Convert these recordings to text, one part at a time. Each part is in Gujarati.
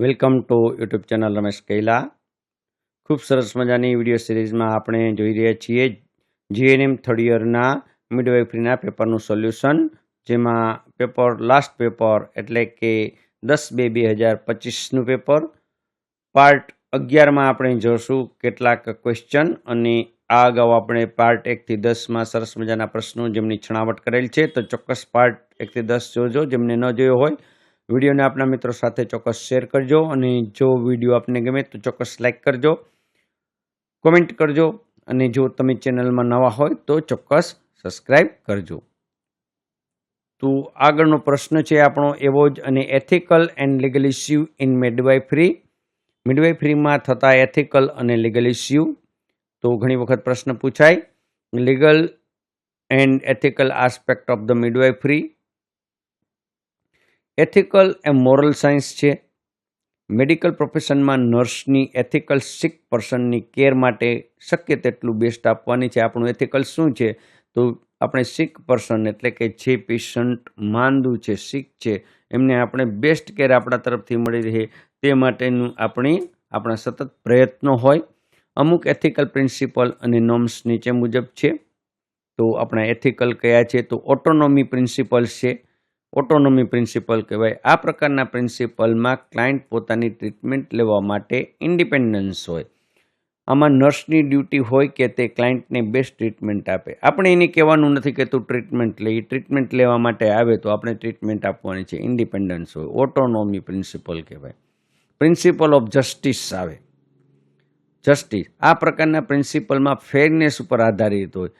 Welcome to YouTube channel Ramesh Kaila. ખૂબ સરસ મજાની વીડિયો સિરીઝમાં આપણે જોઈ રહ્યા છીએ જીએનએમ થર્ડ યરના મિડવાઇફરીના પેપરનું સોલ્યુશન જેમાં પેપર લાસ્ટ પેપર એટલે કે દસ બે બે હજાર પચીસનું પેપર. પાર્ટ અગિયારમાં આપણે જોશું કેટલાક ક્વેશ્ચન અને આ અગાઉ આપણે પાર્ટ એકથી દસમાં સરસ મજાના પ્રશ્નો જેમની છણાવટ કરેલ છે. તો ચોક્કસ પાર્ટ એકથી દસ જોજો, જેમને ન જોયો હોય વિડીયોને આપણા મિત્રો સાથે ચોક્કસ શેર કરજો અને જો વીડિયો આપને ગમે તો ચોક્કસ લાઇક કરજો, કોમેન્ટ કરજો અને જો તમે ચેનલમાં નવા હોય તો ચોક્કસ સબસ્ક્રાઈબ કરજો. તો આગળનો પ્રશ્ન છે આપણો એવો જ અને ethical and legal issue in midwifery મિડવાઇફરીમાં થતા એથિકલ અને લીગલ ઇસ્યુ તો ઘણી વખત પ્રશ્ન પૂછાય. Legal and ethical aspect of the midwifery ethical A moral science છે. મેડિકલ પ્રોફેશનમાં નર્સની એથિકલ સિક પર્સનની કેર માટે શક્ય તેટલું બેસ્ટ આપવાની છે. આપણું એથિકલ શું છે? તો આપણે સિક પર્સન એટલે કે જે પેશન્ટ માંદું છે સિક છે, એમને આપણે બેસ્ટ કેર આપણા તરફથી મળી રહે. તે માટેનું આપણી, આપણા સતત પ્રયત્નો હોય. અમુક એથિકલ પ્રિન્સિપલ અને નોર્મ્સ નીચે મુજબ છે. તો આપણા એથિકલ કયા છે? તો ઓટોનોમી પ્રિન્સિપલ્સ છે. ઓટોનોમી પ્રિન્સિપલ કહેવાય. આ પ્રકારના પ્રિન્સિપલમાં ક્લાયન્ટ પોતાની ટ્રીટમેન્ટ લેવા માટે ઇન્ડિપેન્ડન્સ હોય. આમાં નર્સની ડ્યુટી હોય કે તે ક્લાયન્ટને બેસ્ટ ટ્રીટમેન્ટ આપે. આપણે એને કહેવાનું નથી કે તું ટ્રીટમેન્ટ લે. ટ્રીટમેન્ટ લેવા માટે આવે તો આપણે ટ્રીટમેન્ટ આપવાની છે. ઇન્ડિપેન્ડન્સ હોય. ઓટોનોમી પ્રિન્સિપલ કહેવાય. પ્રિન્સિપલ ઓફ જસ્ટિસ આવે. જસ્ટિસ આ પ્રકારના પ્રિન્સિપલમાં ફેરનેસ ઉપર આધારિત હોય.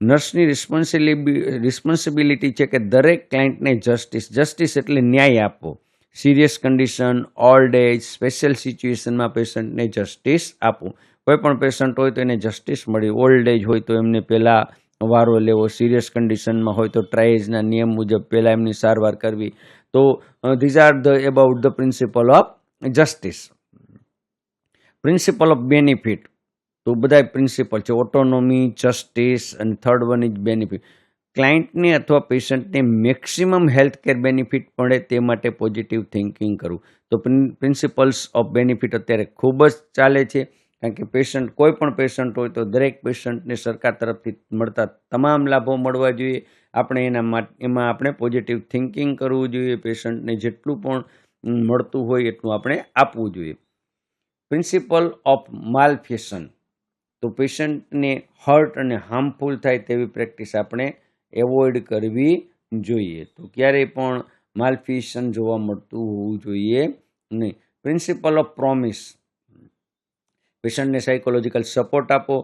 નર્સની રિસ્પોન્સિબિલિટી રિસ્પોન્સિબિલિટી છે કે દરેક ક્લાયન્ટને જસ્ટિસ જસ્ટિસ એટલે ન્યાય આપવો. Serious condition old age special સિચ્યુએશનમાં પેશન્ટને જસ્ટિસ આપવું. કોઈ પણ પેશન્ટ હોય તો એને જસ્ટિસ મળી. ઓલ્ડ એજ હોય તો એમને પહેલાં વારો લેવો. સિરિયસ કન્ડિશનમાં હોય તો ટ્રાઇઝના નિયમ મુજબ પહેલાં એમની સારવાર કરવી. તો these are the about the principle of justice principle of benefit તો બધા પ્રિન્સિપલ છે ઓટોનોમી જસ્ટિસ અને થર્ડ વન ઇઝ બેનિફિટ ક્લાયન્ટને અથવા પેશન્ટને મેક્સિમમ હેલ્થ કેર બેનિફિટ મળે તે માટે પોઝિટિવ થિંકિંગ કરવું. તો પ્રિન્સિપલ્સ ઓફ બેનિફિટ અત્યારે ખૂબ જ ચાલે છે, કારણ કે પેશન્ટ કોઈ પણ પેશન્ટ હોય તો દરેક પેશન્ટને સરકાર તરફથી મળતા તમામ લાભો મળવા જોઈએ. આપણે એના એમાં આપણે પોઝિટિવ થિંકિંગ કરવું જોઈએ પેશન્ટને જેટલું પણ મળતું હોય એટલું આપણે આપવું જોઈએ. પ્રિન્સિપલ ઓફ માલ ફેશન તો પેશન્ટને હર્ટ અને હાર્મફુલ થાય તેવી પ્રેક્ટિસ આપણે એવોઇડ કરવી જોઈએ. તો ક્યારેય પણ માલફિશન જોવા મળતું હોવું જોઈએ નહીં. પ્રિન્સિપલ ઓફ પ્રોમિસ પેશન્ટને સાયકોલોજીકલ સપોર્ટ આપો.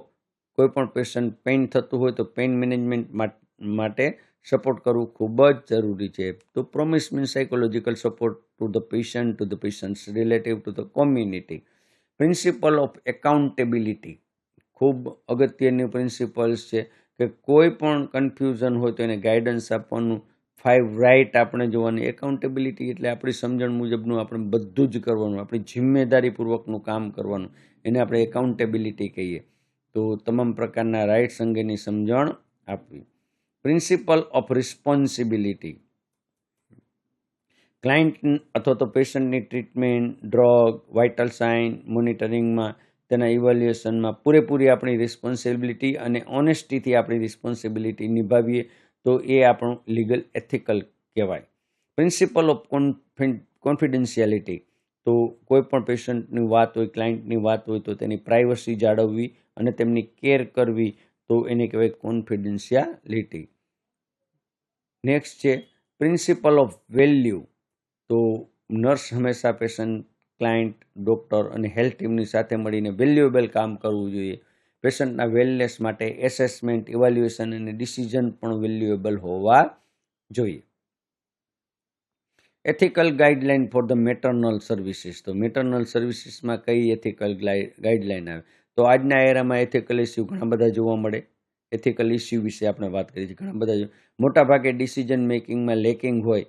કોઈ પણ પેશન્ટ પેઇન થતું હોય તો પેઇન મેનેજમેન્ટ માટે સપોર્ટ કરવું ખૂબ જ જરૂરી છે. તો promise means psychological support to the patient to the patients relative to the community principle of accountability ખૂબ અગત્યની પ્રિન્સિપલ્સ છે કે કોઈ પણ કન્ફ્યુઝન હોય તો એને ગાઈડન્સ આપવાનું. ફાઇવ રાઇટ આપણે જોવાની. એકાઉન્ટેબિલિટી એટલે આપણી સમજણ મુજબનું આપણે બધું જ કરવાનું. આપણી જિમ્મેદારીપૂર્વકનું કામ કરવાનું. એને આપણે એકાઉન્ટેબિલિટી કહીએ. તો તમામ પ્રકારના રાઇટ્સ અંગેની સમજણ આપવી. પ્રિન્સિપલ ઓફ રિસ્પોન્સિબિલિટી ક્લાયન્ટ અથવા તો પેશન્ટની ટ્રીટમેન્ટ ડ્રગ વાઇટલ સાઇન મોનિટરિંગમાં તેના ઇવેલ્યુએશનમાં પૂરેપૂરી આપણી રિસ્પોન્સિબિલિટી અને ઓનેસ્ટીથી આપણી રિસ્પોન્સિબિલિટી નિભાવીએ, તો એ આપણું લીગલ એથિકલ કહેવાય. પ્રિન્સિપલ ઓફ કોન્ફિડેન્શિયાલિટી તો કોઈ પણ પેશન્ટની વાત હોય ક્લાયન્ટની વાત હોય, તો તેની પ્રાઇવસી જાળવવી અને તેમની કેર કરવી, તો એને કહેવાય કોન્ફિડેન્શિયાલિટી નેક્સ્ટ છે પ્રિન્સિપલ ઓફ વેલ્યુ તો નર્સ હંમેશા પેશન્ટ ક્લાયન્ટ, ડૉક્ટર અને હેલ્થ ટીમની સાથે મળીને વેલ્યુએબલ કામ કરવું જોઈએ. પેશન્ટના વેલનેસ માટે એસેસમેન્ટ, ઇવાલ્યુએશન અને ડિસિઝન પણ વેલ્યુએબલ હોવા જોઈએ. Ethical guideline for the maternal services તો મેટર્નલ સર્વિસીસમાં કઈ એથિકલ ગાઈડલાઇન આવે? તો આજના એરામાં એથિકલ ઇસ્યુ ઘણા બધા જોવા મળે. એથિકલ ઇસ્યુ વિશે આપણે વાત કરીએ છીએ ઘણા બધા મોટાભાગે ડિસિઝન મેકિંગમાં લેકિંગ હોય.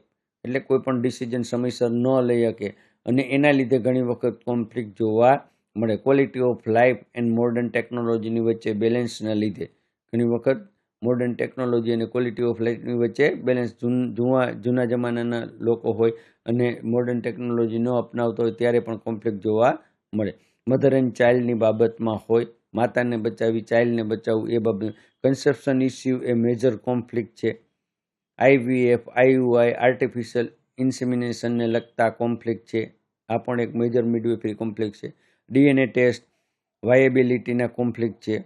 એટલે કોઈ પણ ડિસિઝન સમયસર ન લઈ શકે. અને એના લીધે ઘણી વખત કોન્ફ્લિક્ટ જોવા મળે. Quality of life and modern ટેકનોલોજીની વચ્ચે બેલેન્સના લીધે. ઘણી વખત મોડર્ન ટેકનોલોજી અને ક્વોલિટી ઓફ લાઈફની વચ્ચે બેલેન્સ જૂના જૂના જમાનાના લોકો હોય અને મોડર્ન ટેકનોલોજી ન અપનાવતો હોય ત્યારે પણ કોન્ફ્લિક્ટ જોવા મળે. મધર એન્ડ ચાઇલ્ડની બાબતમાં હોય, માતાને બચાવી ચાઇલ્ડને બચાવવું એ બાબત. કન્સેપ્શન ઇસ્યુ એ મેજર કોન્ફ્લિક્ટ છે. આઈવીએફ આઈયુઆઈ આર્ટિફિશિયલ ઇન્સેમિનેશનને લગતા કોન્ફ્લિક્ટ છે. આ પણ એક મેજર મિડવેફરી કોમ્પ્લેક્સ છે. ડીએનએ ટેસ્ટ વાયેબિલિટીના કોન્ફ્લિક્ટ છે.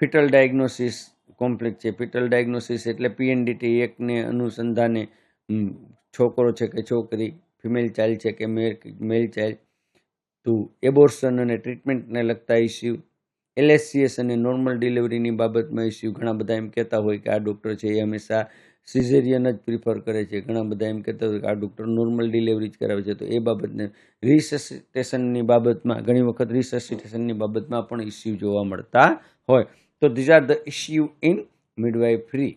ફિટલ ડાયગ્નોસિસ કોમ્પ્લેક્સ છે. ફિટલ ડાયગ્નોસિસ એટલે પીએનડીટી એકને અનુસંધાને છોકરો છે કે છોકરી, ફિમેલ ચાઇલ્ડ છે કે મેલ ચાઇલ્ડ ટુ એબોર્શન અને ટ્રીટમેન્ટને લગતા ઇસ્યુ એલએસસીએસ અને નોર્મલ ડિલિવરીની બાબતમાં ઇસ્યુ ઘણા બધા એમ કહેતા હોય કે આ ડૉક્ટર છે, એ હંમેશા સિઝેરિયન જ પ્રિફર કરે છે. ઘણા બધા એમ કહેતા હોય કે આ ડૉક્ટર નોર્મલ ડિલિવરી જ કરાવે છે. તો એ બાબતને રિસસિટેશનની બાબતમાં ઘણી વખત રિસસિટેશનની બાબતમાં પણ ઇસ્યુ જોવા મળતા હોય. તો these are the issue in midwifery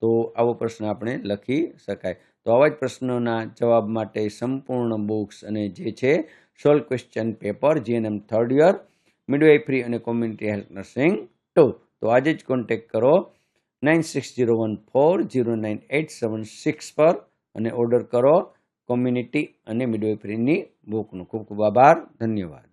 તો આવો પ્રશ્ન આપણે લખી શકાય. તો આવા જ પ્રશ્નોના જવાબ માટે સંપૂર્ણ બુક્સ અને જે છે solve question paper GNM third year midwifery અને કોમ્યુનિટી હેલ્થ નર્સિંગ ટુ તો આજે જ કોન્ટેક્ટ કરો. Nine six zero one four zero nine eight seven six પર અને ઓર્ડર કરો કોમ્યુનિટી અને મિડવાઇફરીની બુકનો ખૂબ ખૂબ આભાર ધન્યવાદ